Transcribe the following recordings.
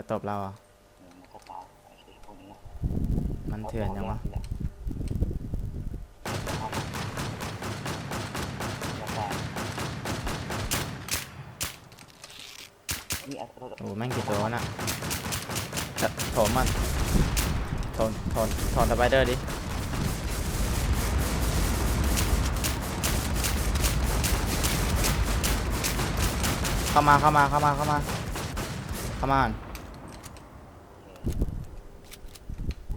จะตบเราเหรอะ มันก็ตาไอ้พวกนี้อะมันเถื่อนยังวะ แล้วแต่นี่เอารถโอ้แม่งกี่ตัววะน่ะจะโถมมันโถนโถนโถนสไปเดอร์ดิ เข้ามาเข้ามาเข้ามาเข้ามาเข้ามาก่อน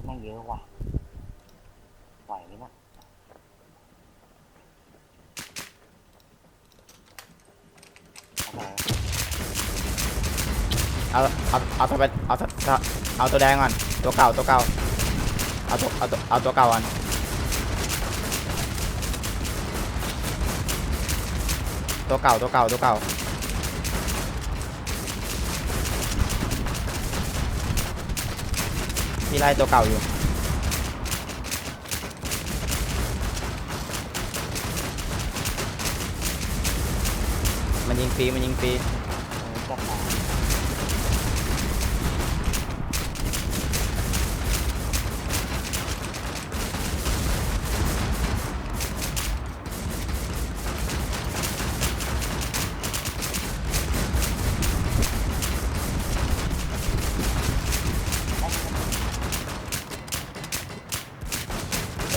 แม่ง เยอะว่ะไหวไหมนะเอาไปเอาเอาเอาตัวไปเอาตัวเอาตัวแดงก่อนตัวเก่าตัวเก่าเอาตัวเอาตัวเอาตัวเก่าก่อนตัวเก่าตัวเก่าตัวเก่า พี่ไล่ตัวเก่าอยู่มันยิงฟรีมันยิงฟรี เออจับมา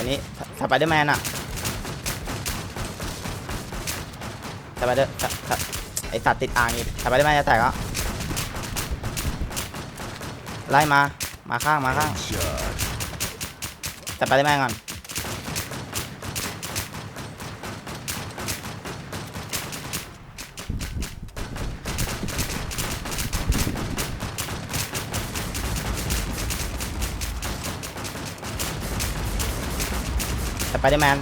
ตัวนี้สไปเดอร์แมนอะสไปเดอร์ไอสัตว์ติดอ่างอีกสไปเดอร์แมนจะแตกแล้วไล่มา มาข้าง มาข้างสไปเดอร์แมนก่อน สไปเดอร์แมน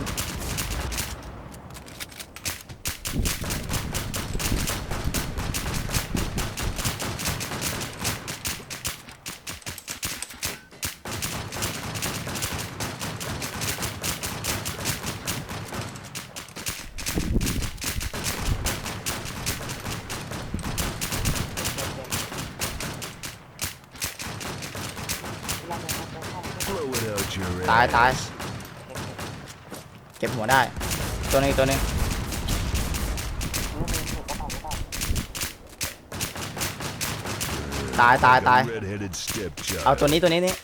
Blow it out your ตาย ass. ตายเก็บหัวได้ ตัวหนึงอีกตัวหนึงตายตายตาย Red-headed stepchild. เอาตัวนี้ตัวนี้นี่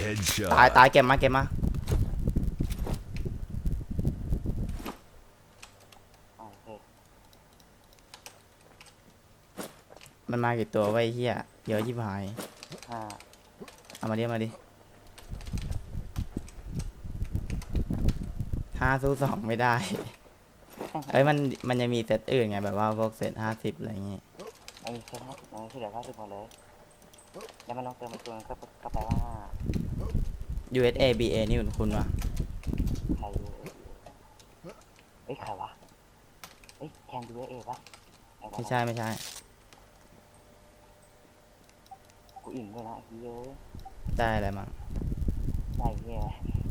Headshot. ตายตายเก็บมาเก็บมาโอเคมันมากี่ตัวไว้เฮียเยอะยิบหายห้าเอามาดิเอามาดิ ห้าสู้สองไม่ได้เอ้ยมันมันยังมีเซตอื่นไงแบบว่าพวกเซตห้าสิบอะไรอย่างงี้ไอ้เซ็ตห้าสิบมันที่เหลือห้าสิบหมดเลยแล้วมันต้องเติมอีกตัวนึงก็ก็แปลว่าห้า USA BA นี่คุณคุณวะใครเอ้ยใครวะเอ้ยแคนดูเอปะอ้วะไม่ใช่ไม่ใช่กูอิ่มด้วยนะไอ้เหี้ยอะได้อะไรมั้งได้เหี้ย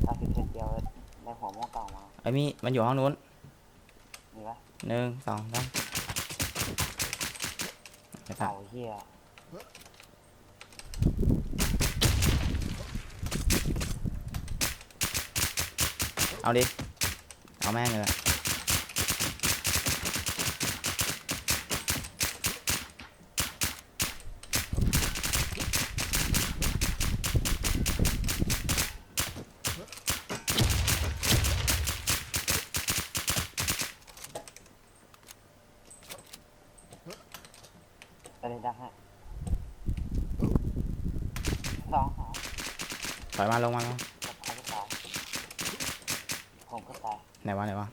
ตาสิบเซนเดียว ได้หัวหม้อเก่ามาไอ้ยมีมันอยู่ห้องนู้นมีปะหนึ่งสองสามไปตัดเก่าเหี้ยเอาดิ เอาแม่งเลย ไปเลยดังฮะสองสองถอยมาลงมาลงกับใครก็ตายผมก็ตายไหนวะไหนวะ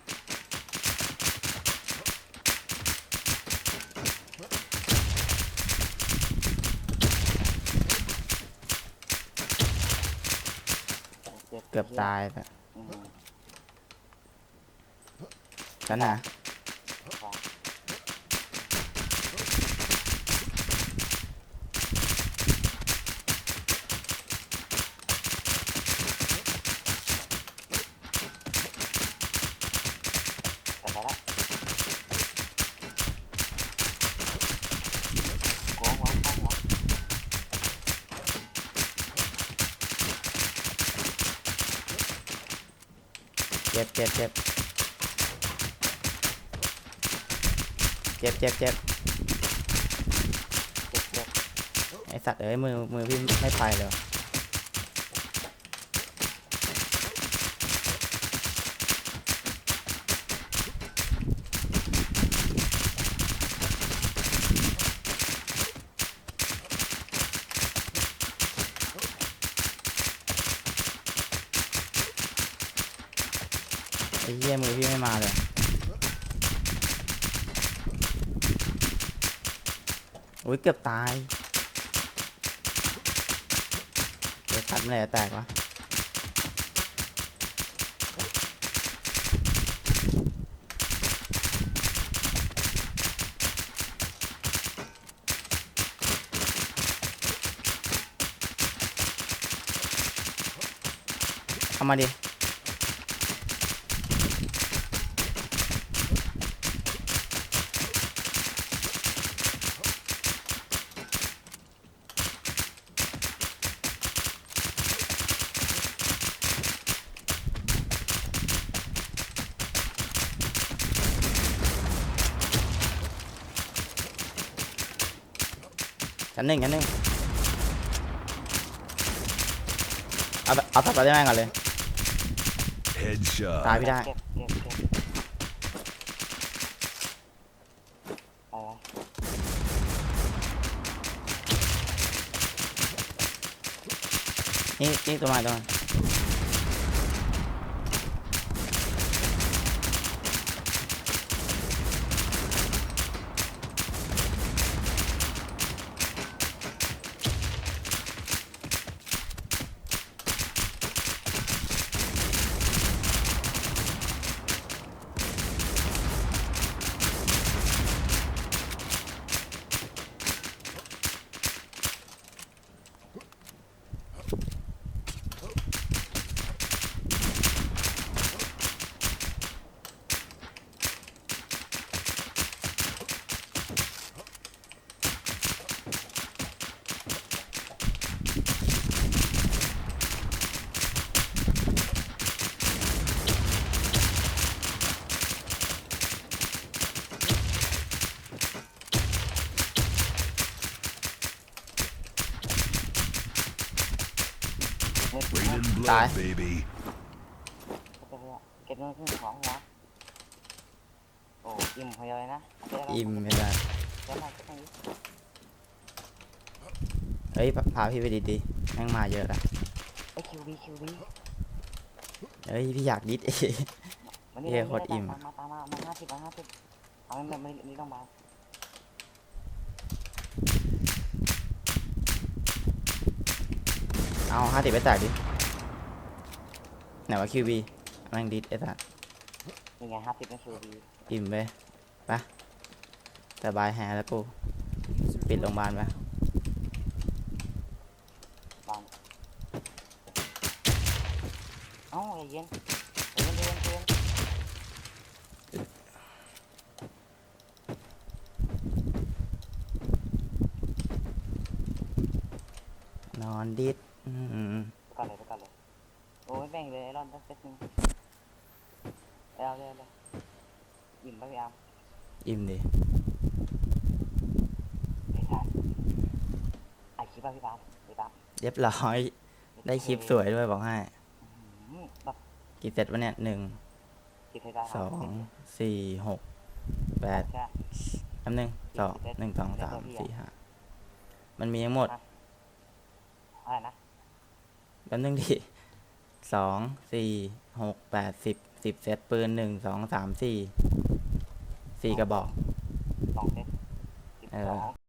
จ็เกือบตายแต่อืมกันนะ สองแต่ไปละ เจ็บเจ็บเจ็บเจ็บเจ็บเจ็บเจ็บเจ็บไอสัตว์เอ้ยมือมือพี่ไม่ไปเลย ไอ้เหี้ยมือพี่ไม่มาเลยอุ้ยเกือบตายเดี๋ยวทัดเมื่อไหร่จะแตกวะเอามาดิ ชั้นหนึ่งชั้นหนึ่งเอาแบบเอาตัดไปได้ไหมก่อนเลย Headshot. ตายพี่ได้เจ็บเจ็บเจ็บอะไรวะนี่นี่ตัวใหม่ตัวใหม่ ต Rain and blood, Die. baby. เก็บเงินขึ้นของหัวโอ้อิ่มพอเลยนะเจ๊แล้วอิ่มไม่ได้เจ๊มาเจ๊มาดิเฮ้ยพาพาพี่ไปดีๆแม่งมาเยอะละไอ้คิวบีคิวบีเฮ้ยพี่อยากดิดเองวันนี้เหี้ยโคตรอิ่มมามาตามมามาห้าสิบมาห้าสิบเอาไม่ไม่ไม่ต้องมา เอาห้าสิบไปแตกดิ ไหนว่าคิวบีแม่งดิดไอ้สัสนี่ไงห้าสิบเป็นคิวบีอิ่มไปไปสบายแฮแล้วกู ปิดโรงพยาบาลไปบางเอ้าใจเย็นใจเย็นใจเย็นใจเย็นนอนดิดอืม ไปก่อนเลยไปก่อนเลยโอ้ยแบ่งเลยไอรอนตั้งเซตหนึ่ง เอาเลยเอาเลยอิ่มไปพี่อาร์มอิ่มดิไม่ทันไอคลิปป่ะพี่บาสพี่บาสเรียบร้อย ได้คลิปสวยด้วยบอกให้ อืมแบบกี่เซตวะเนี่ยหนึ่งคลิปให้ได้สอง สี่ หก แปดใช่แป๊บหนึงสองหนึ่งสองสามสี่ห้ามันมีทั้งหมด อะไรนะ แป๊บหนึงดิสอง สี่ หก แปดสิบ สิบเซตปืนหนึ่งสองสามสี่สี่กระบอก สองเซตสิบเอสอ อง